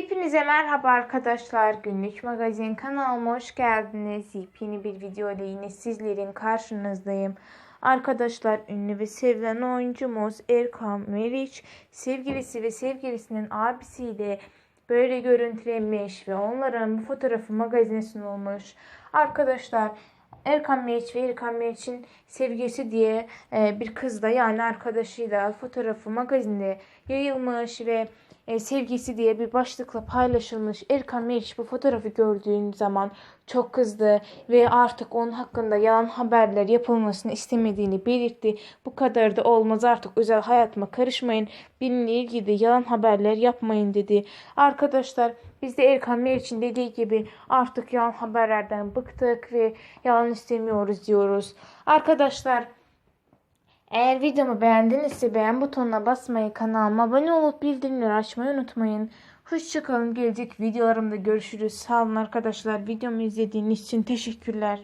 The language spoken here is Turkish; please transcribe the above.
Hepinize merhaba arkadaşlar. Günlük magazin kanalıma hoş geldiniz. Yepyeni bir video ile yine sizlerin karşınızdayım. Arkadaşlar ünlü ve sevilen oyuncumuz Erkan Meriç sevgilisi ve sevgilisinin abisiyle böyle görüntülenmiş ve onların bu fotoğrafı magazine sunulmuş. Arkadaşlar Erkan Meriç ve Erkan Meriç'in sevgilisi diye e, bir kız da yani arkadaşıyla fotoğrafı magazinde yayılmış ve e, sevgisi diye bir başlıkla paylaşılmış. Erkan Meriç bu fotoğrafı gördüğün zaman çok kızdı ve artık onun hakkında yalan haberler yapılmasını istemediğini belirtti. Bu kadar da olmaz artık özel hayatıma karışmayın. Benimle ilgili de yalan haberler yapmayın dedi. Arkadaşlar biz de Erkan Meriç'in dediği gibi artık yalan haberlerden bıktık ve yalan istemiyoruz diyoruz. Arkadaşlar eğer videomu beğendinizse beğen butonuna basmayı, kanalıma abone olup bildirimleri açmayı unutmayın. Hoşçakalın. Gelecek videolarımda görüşürüz. Sağ olun arkadaşlar. Videomu izlediğiniz için teşekkürler.